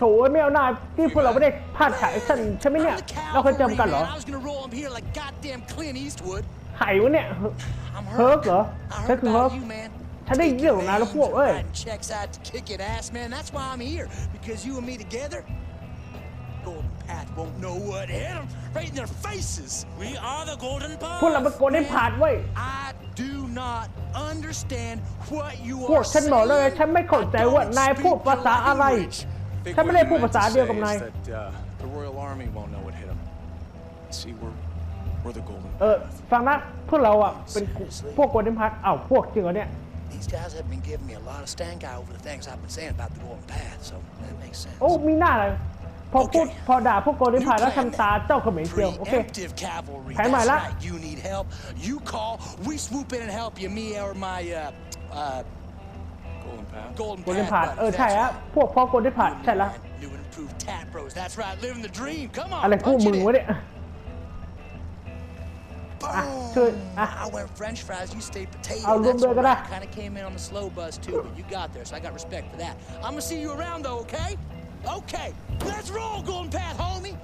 โถไม่เอาหน้าที่พวกเราไม่ได้พลาดฉากแอคชั่นใช่ไหมเนี่ย I'm the เราเคยเจอ cavalry, กันเหรอ man. I was gonna roll him here like goddamn Clint Eastwood. ไขวะเนี่ย I'm เฮิร์ก hurt. เหรอ I ใช่ heard คือเฮิร์ก about you, man. ฉันได้ยินเรื่องของนายแล้วพวกเอ้ย Writing checks out to kick it ass, man. That's why I'm here. Because you and me together, Golden Path won't know what hit them right in their faces. We are the Golden พวกเรา Path. เป็นโกลเด้นพาดเว้ย I do not understand what you พวก are ฉันบอกเลย saying. ฉันไม่เข้าใจว่านายพูดภาษาอะไร think ฉันไม่ what ได้ you พูด meant ภาษา to เดียว say กับนาย is that, uh, the Royal Army won't know what hit them. See, we're we're the Golden เออ ฟังนะ พวกเราอ่ะ เป็นพวกโกลเด้นพาดอ้าวพวกจริงเหรอเนี่ย These guys have been giving me a lot of stank eye over the things I've been saying about the Golden Path, so that makes sense. โอ้ มีหน้าเลย พอพูดโอเคพอด่าพวกโกลเด้น You พาดแล้ว plan ทำตาเจ้าเขมรเจียวโอเค Preemptive cavalry. แผนใหม่ That's ละ right. You need help. You call. We swoop in and help you. Me or my uh, uh, Golden Path. Golden โกลเด้น Path พาด buddies. เออใช่ That's ฮะ right. พวกพ่อโกลเด้นพาดใช่แล้ว New and improved tap bros. That's right. Living the dream. Come on. อะไรพวก punch มึ it ง in. วะเนี่ย Boom. Ah, good. Ah. I went French fries. You stayed potato. I'll That's look all back at right. that. Kind of came in on the slow buzz too, but you got there, so I got respect for that. I'm gonna see you around though, okay? Okay. Let's roll, Golden Path, homie.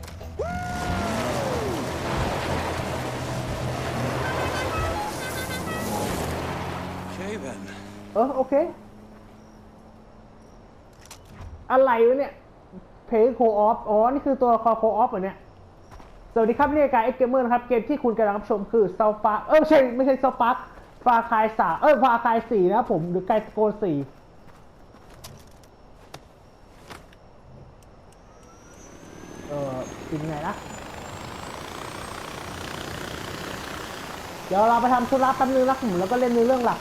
Okay then. เออโอเค อะไรวะเนี่ยเพย์โคออฟอ๋อ นี่คือตัวละคอโคออฟเหรอเนี่ย สวัสดีครับนี่รายการเอ็กเกมเมอร์นะครับ เกมที่คุณกำลังรับชมคือเซาฟาเออไม่ใช่ ไม่ใช่เซาฟาฟาคายสาเออฟาคายสี่นะครับผม หรือไกโกสี่เอ กินไงนะ เดี๋ยวเราไปทำธุระแป๊บนึงนะผมแล้วก็เล่นในเรื่องหลัก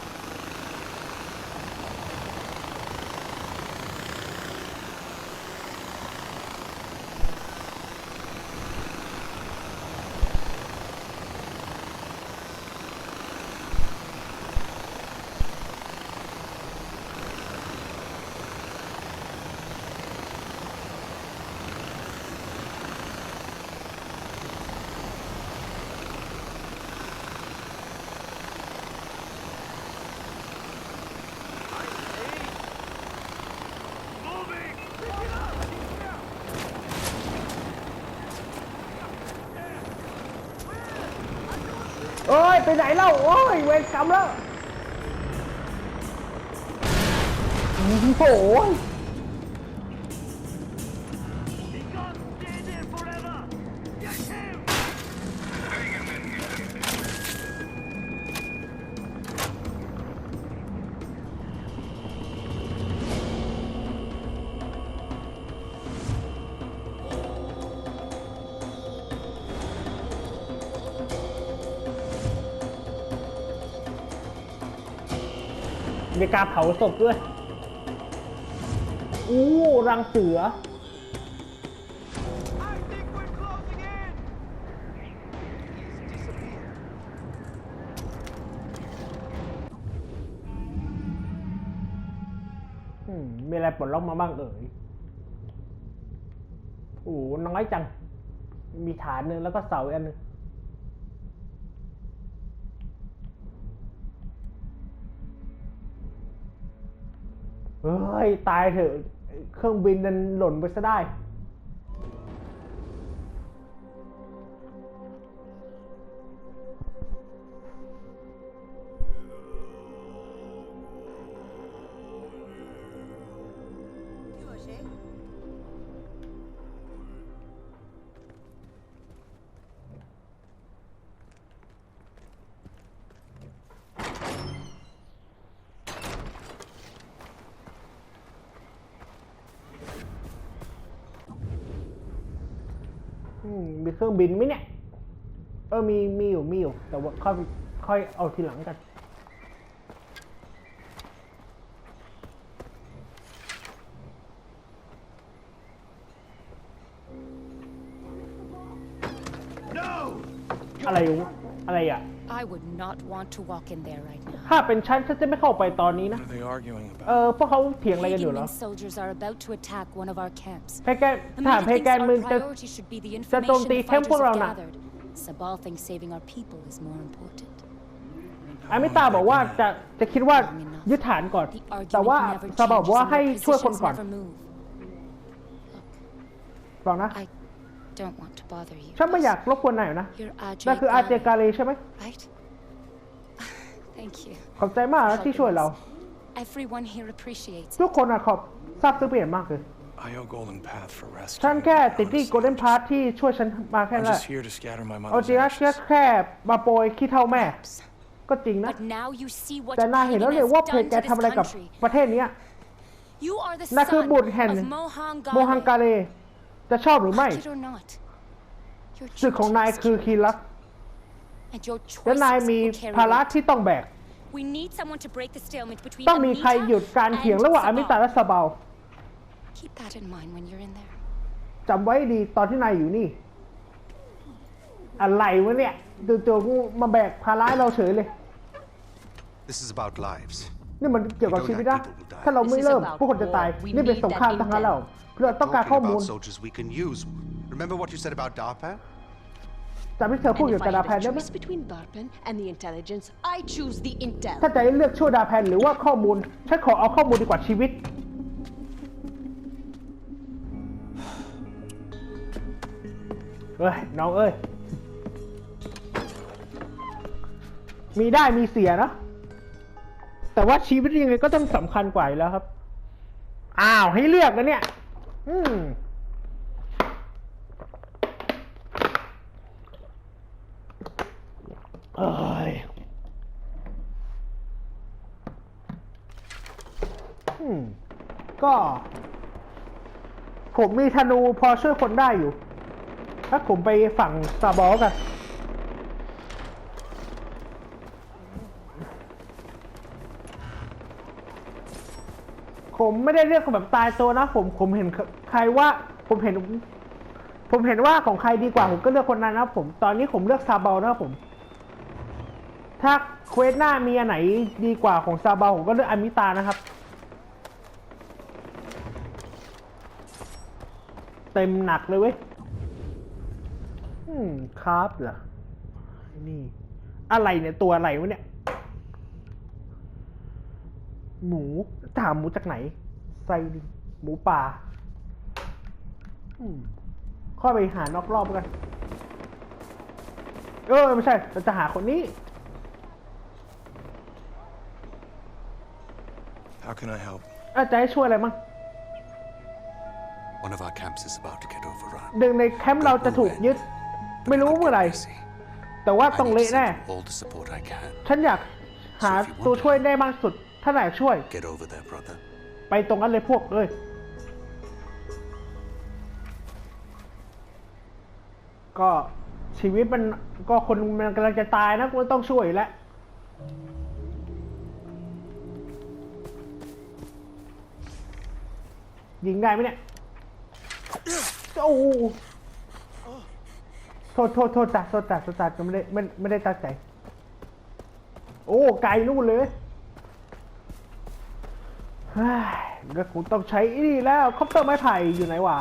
โอ้ ยไปไหนเล่าโอ้ยเวรกรรมแล้วโอ้ย มีการเผาศพด้วย อู้รังเสือ มีอะไรปลดล็อกมาบ้างเอ่ย โอ้น้อยจัง มีฐานหนึ่งแล้วก็เสาอันหนึ่ง เฮ้ย ตายเถอะ เครื่องบินนั้นหล่นไปซะได้ เครื่องบินไหมเนี่ย เออมีมีอยู่มีอยู่ แต่ว่าค่อยค่อยเอาทีหลังกัน not want to walk in there right now. ถ้าเป็นฉันฉันจะไม่เข้าไปตอนนี้นะ What are they arguing เอ about? อพวกเขาเถียงอะไรกันอยู่เหรอ Pagan soldiers are about to attack one of our camps. เพแกน The ถาม Meta เพ thinks แกนมึง our จะ priority should be the จะโจม information ตี the แคมป์ fighters พวกเรา have น่ะ gathered. Sabal thinks saving our people is more important. อามิตาบอกว่าจะจะคิดว่ายึดฐานก่อน The แต่ว่า argument never ซาบอก changes ว่า and ให้ their ช่วยคน positions ก่อน never move. ฟังนะ I don't want to bother you. ฉันไม่อยากรบกวนนายอยู่นะ You're นั่นคืออาเจ Ajay กาเลใช่ไหม right? Thank you. ขอบใจมากนะที่ช่วยเรา Everyone here appreciates ทุกคนอะขอบซาบซึ้งเปลี่ยนมากเลย I owe Golden Path for rescue. ฉันแค่ติดที่โกลเด้นพาร์ทที่ช่วยฉันมาแค่ I'm นั้นแห just ละ here to scatter my เอา mother's จริงนะแค่ ashes. แค่มาโปรยขี้เท่าแม่ us. ก็จริงนะ But now you see what แต่นายเห็นแล้ว Pagan เลย has ว่าเพจ done แก to ทำอะไร this กับ country. ประเทศเนี้ย You are the นั่นคือ son บุตรแห่ง of Mohang โมฮังกา Gale. เลจะชอบหรือไม่ Like it or not, your ศึกของนาย choices คือคีรัก and your และนาย choices มี will carry ภาระ weight. ที่ต้องแบก We need someone to break the stalemate between ต้องมีใคร Amita หยุดการเถียงระหว่าง and อามิตา Sabal. และซาเบา Keep that in mind when you're in there. จำไว้ดีตอนที่นายอยู่นี่ อะไรวะเนี่ยจู่ๆกูมาแบกภาระให้เราเฉยเลย This is about lives. นี่มันเกี่ยวกับชีวิตนะ ถ้าเราไม่เริ่มผู้คนจะตาย นี่เป็นสงครามทางนั้นแล้วเราต้องการ Talking ข้อมูล จำที่เธอพูด And เกี่ยว if กับ I ดา had แพน a ได้ไหม choice between Darpan and the intelligence, I choose the intel. ถ้าจะให้เลือกช่วยดาแพนหรือว่าข้อมูลฉันขอเอาข้อมูลดีกว่าชีวิตเอ้ย น้องเอ้ย มีได้มีเสียนะ แต่ว่าชีวิตยังไงก็ต้องสำคัญกว่าอยู่แล้วครับ อ้าว ให้เลือกนะเนี่ย อืม เอ้ยอืมก็ ผมมีธนูพอช่วยคนได้อยู่ ถ้าผมไปฝั่งซาบอลกัน ผมไม่ได้เลือกแบบตายตัวนะ ผมผมเห็นใครว่า ผมเห็น ผมเห็นว่าของใครดีกว่า ผมก็เลือกคนนั้นนะผม ตอนนี้ผมเลือกซาเบานะผม ถ้าเควสหน้ามีอันไหนดีกว่าของซาบาผมก็เลือกอมิตานะครับ เต็มหนักเลยเว้ย อืมครับเหรอไอ้นี่ อะไรเนี่ย ตัวอะไรวะเนี่ย หมูถามหมูจากไหนใส่หมูป่า อืมเข้อไปหานอกรอบกัน เออ ไม่ใช่ เราจะหาคนนี้ How can I help? อาจจะให้ช่วยอะไรมั้ง One of our camps is about to get overrun. หนึ่งในแคมป์เราจะถูกยึด ไม่รู้เมื่อไหร่ Messy. แต่ว่า I ต้อง need to เละแน่ send all the support I can. ฉันอยากหาตัวช่วยได้มากที่สุด ถ้าไหนช่วย Get over there, brother. ไปตรงนั้นเลยพวกเอ้ยก็ชีวิตมันก็คนมันกำลังจะตายนะกูต้องช่วยอยู่แล้ว ยิงได้ไหมเนี่ยโอ้โหโทษโทษโทษจัดโทษจัดโทษจ้ะไม่ได้ไม่ไม่ได้ตัดใจ โอ้ไกลนู่นเลยเฮ้ยก็คงต้องใช้นี่แล้วคอปเตอร์ไม้ไผ่อยู่ไหนวะ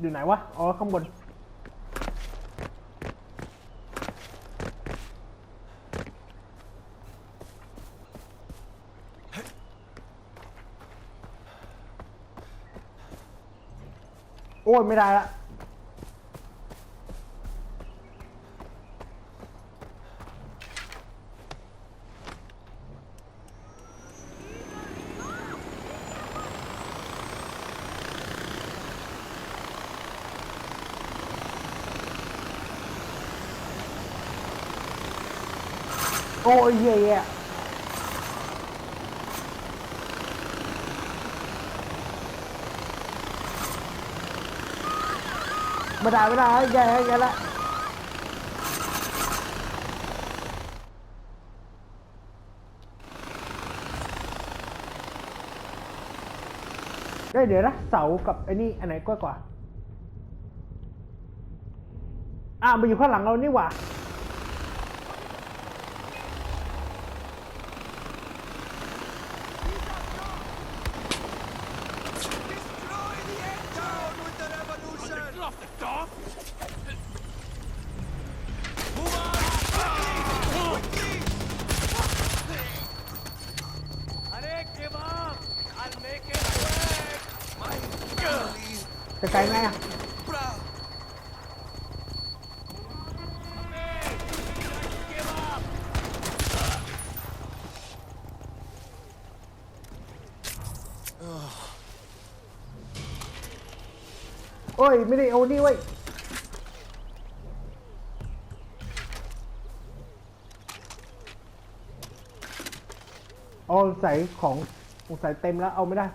อยู่ไหนวะ อ๋อ ข้างบน โอ้ย ไม่ได้ละ โอ้ ยเย่ ไม่ได้ไม่ได้แย่แย่ละได้เดี๋ยวนะเสากับไอ้นี่อันไหนกว้างกว่า อ่ามาอยู่ข้างหลังเรานี่หว่า ไกลไหมอะ โอ้ย ไม่ได้เอานี่ไว้เอาใส่ของใส่เต็มแล้วเอาไม่ได้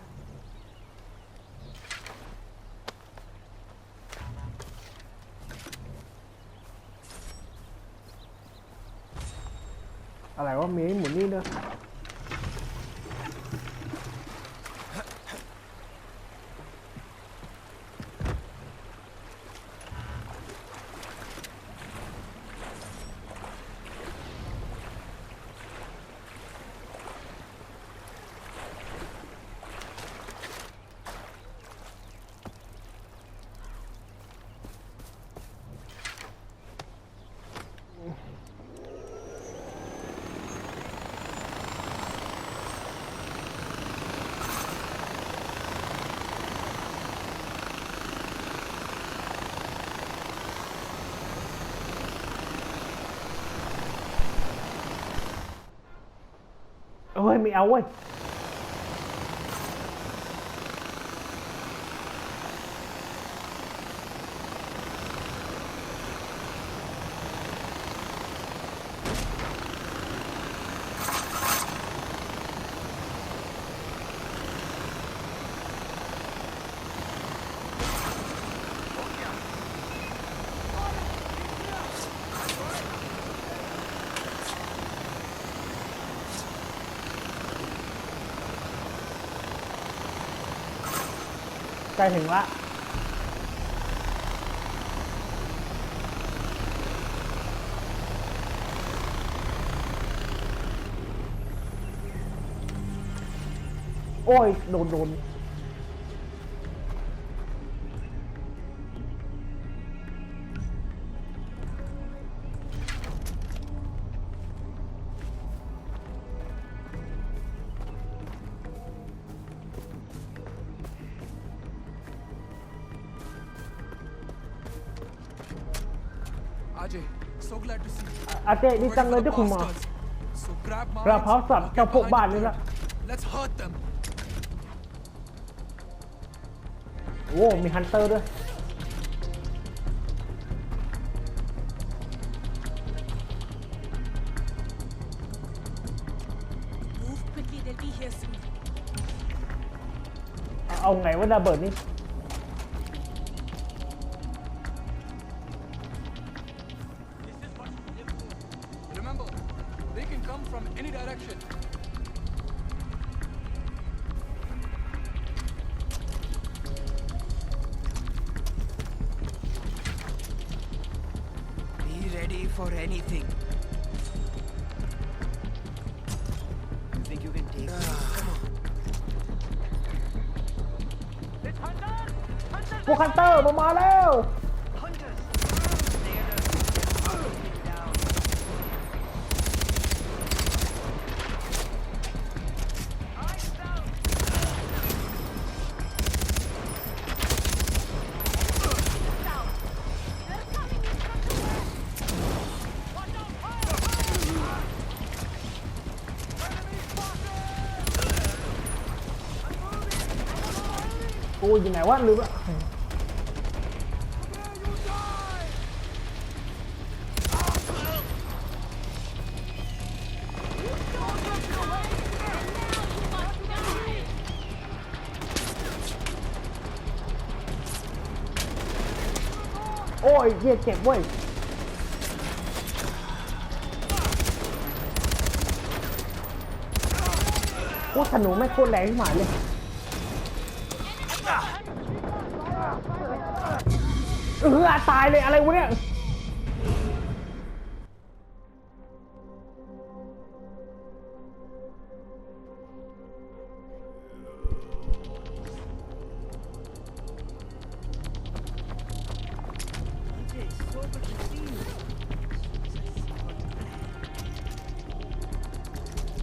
เอ้ยไกล้ถึงละโอ้ย โดนโดน Ajay, so glad to see you. อาเจดีจังเลยที่คุณหมอ So grab กระเพราสับ I'll เจ้า get พวก behind บ้าน the นี่ละ curtain. Let's hurt them. โอ้มีฮันเตอร์ด้วย Move quickly, they'll be here soon. เอาไงว่าระเบิดนี่ ready for anything. You think you can take me? Come on. พวกฮันเตอร์มามาแล้ว อ้ยอยู่ไหนวะลืมละโอ้ยเหี้ยเจ็บเว้ยโอ้ธนูไม่งโคตรแรงที่หมายเลย เออตายเลยอะไรวะเนี่ย Hunter, it's so good to see you.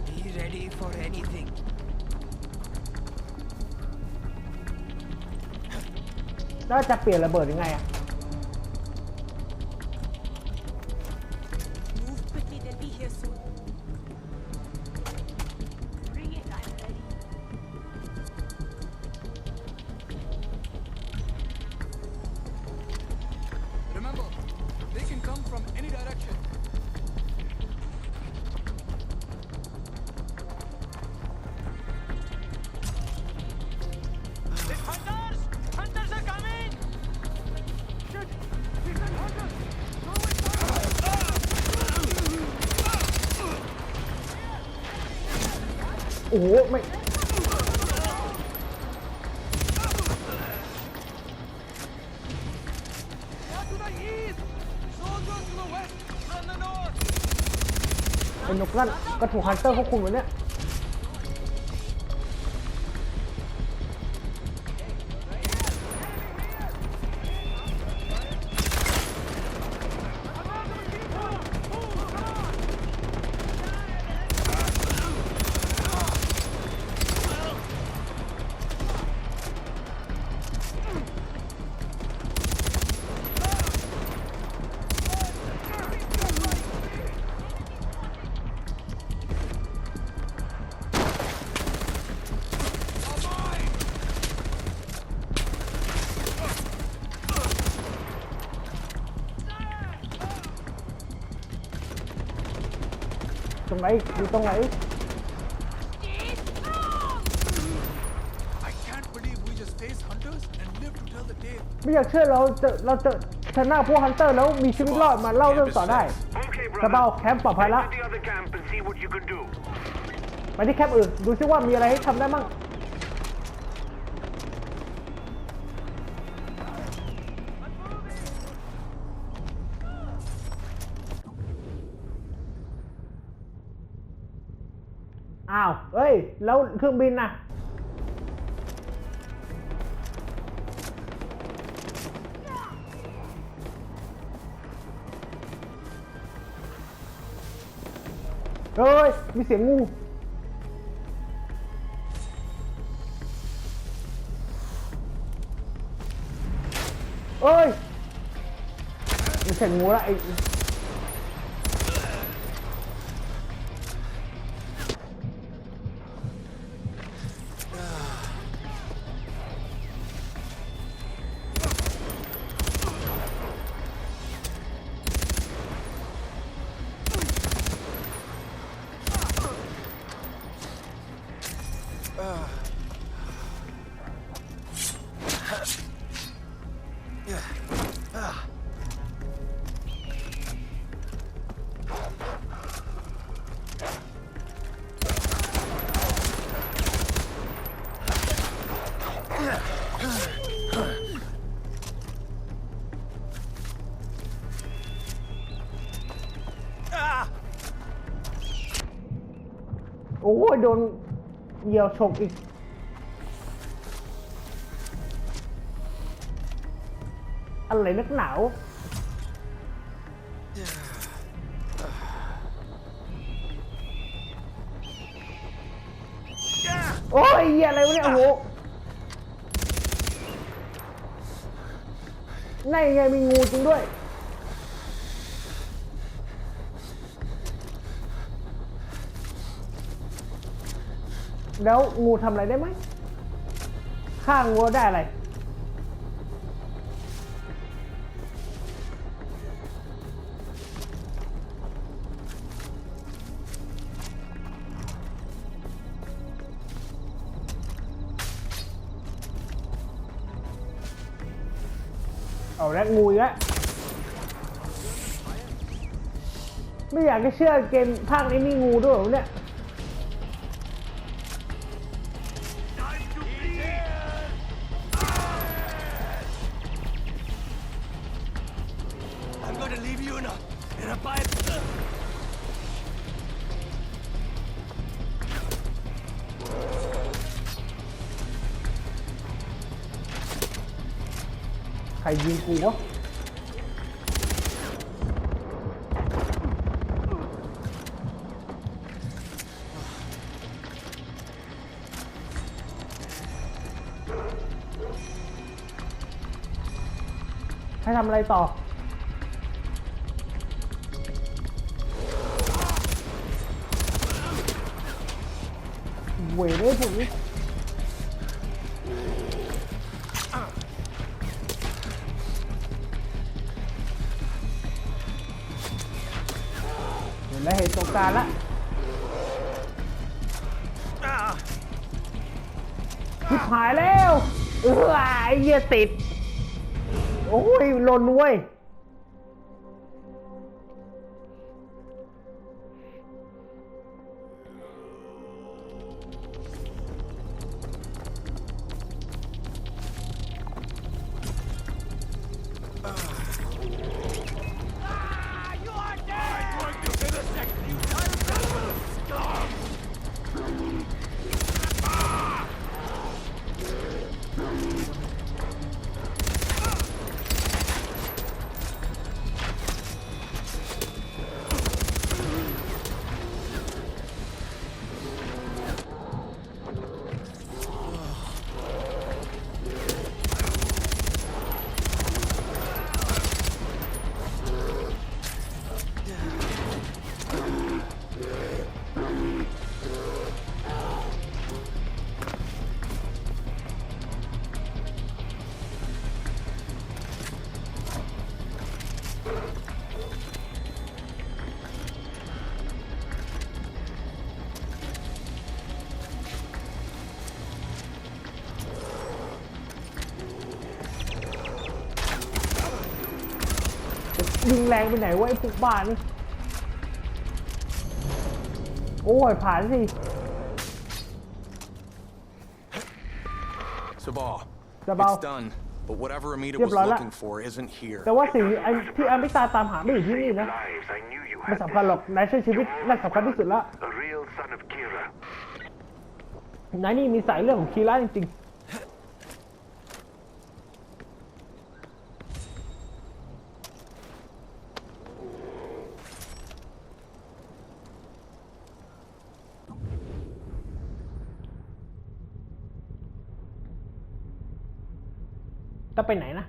Be ready for anything. แล้วจะเปลี่ยนระเบิดยังไงอะ เป็นกนั่นก็ถูกฮันเตอร์ควบคุมไว้เนี่ย รงไหนอยู่ตรงไหน I can't believe we just faced hunters and lived to tell the tale. ไม่อยากเชื่อเราเจอเราเจอชนะพวกฮันเตอร์แล้วมีชีวิตรอดมาเล่าเรื่องต่อได้ Okay, กระเป๋า brother. แคมป์ปลอดภัย Head ละ to the other camp and see what you can do. ไปที่แคมป์อื่นดูซิว่ามีอะไรให้ทำได้มั่ง แล้วเครื่องบินน่ะเฮ้ย มีเสียงงู เอ้ยไม่ใช่งูละไอ้ โอ้ยโดนเหยี่ยวฉกอีก อะไรนักหนาวโอ้ยเหี้ยอะไรวะเนี่ยโอ้โหนั่นไงมีงูจริงด้วย แล้วงูทำอะไรได้ไหมฆ่างูได้อะไร เอาแล้วงูอีกแล้วไม่อยากจะเชื่อเกมภาคนี้มีงูด้วยเหรอเนี่ย รยิงกูวะให้ทำอะไรต่อ รงไปไหนวะไอ้พวกบ้านี่โอ้ยผ่านสิ Sabal. Sabal. It's done. But whatever Amita Yep, was Lala. looking for isn't here. แต่ว่าสิ่งไอ้ที่อามิตาตามหาไม่อยู่ที่นี่นะ Lives, I knew you ไม่ had สำคัญหรอกนายใช้ชีวิตนั่นสำคัญที่สุดละ a real son of Kira. นายนี่มีสายเรื่องของคีร่าจริงๆ ไปไหนนะ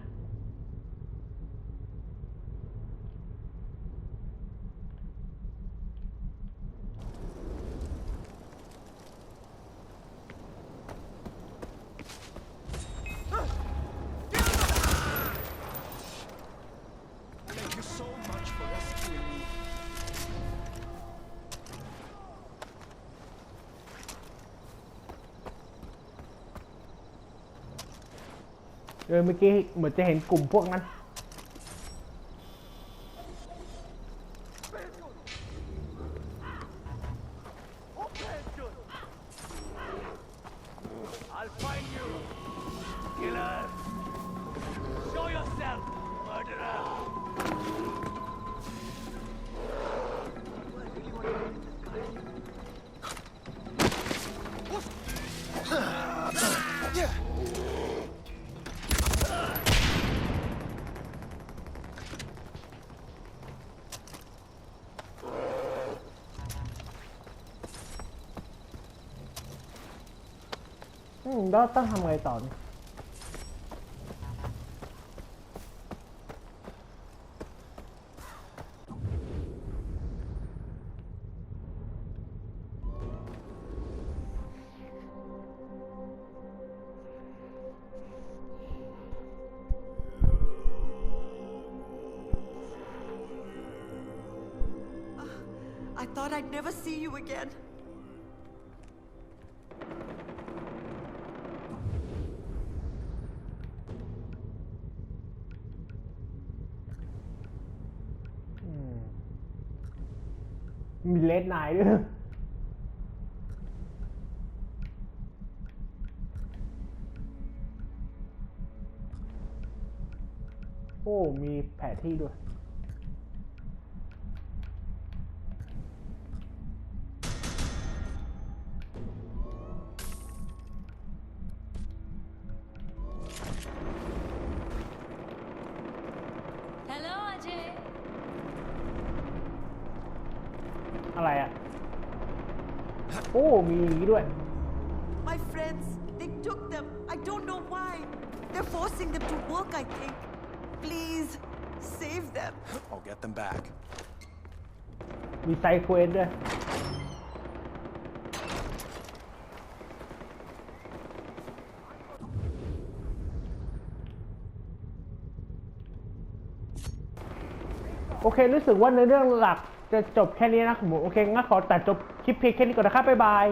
เออเมื่อกี้เหมือนจะเห็นกลุ่มพวกนั้น อืมแล้วต้องทำไงต่อเนี่ย I thought I'd never see you again. เลดไนายด้วยโอ้ มีแผ่ที่ด้วย อะไรอะ โอ้มีอย่างนี้ด้วย My friends, they took them. I don't know why. They're forcing them to work, I think. Please, save them. I'll get them back. มีไซเควสด้วยโอเครู้สึกว่าในอเรื่องหลัก จะจบแค่นี้นะครับผมโอเคงั้นขอตัดจบคลิปเพียงแค่นี้ก่อนนะครับบ๊ายบาย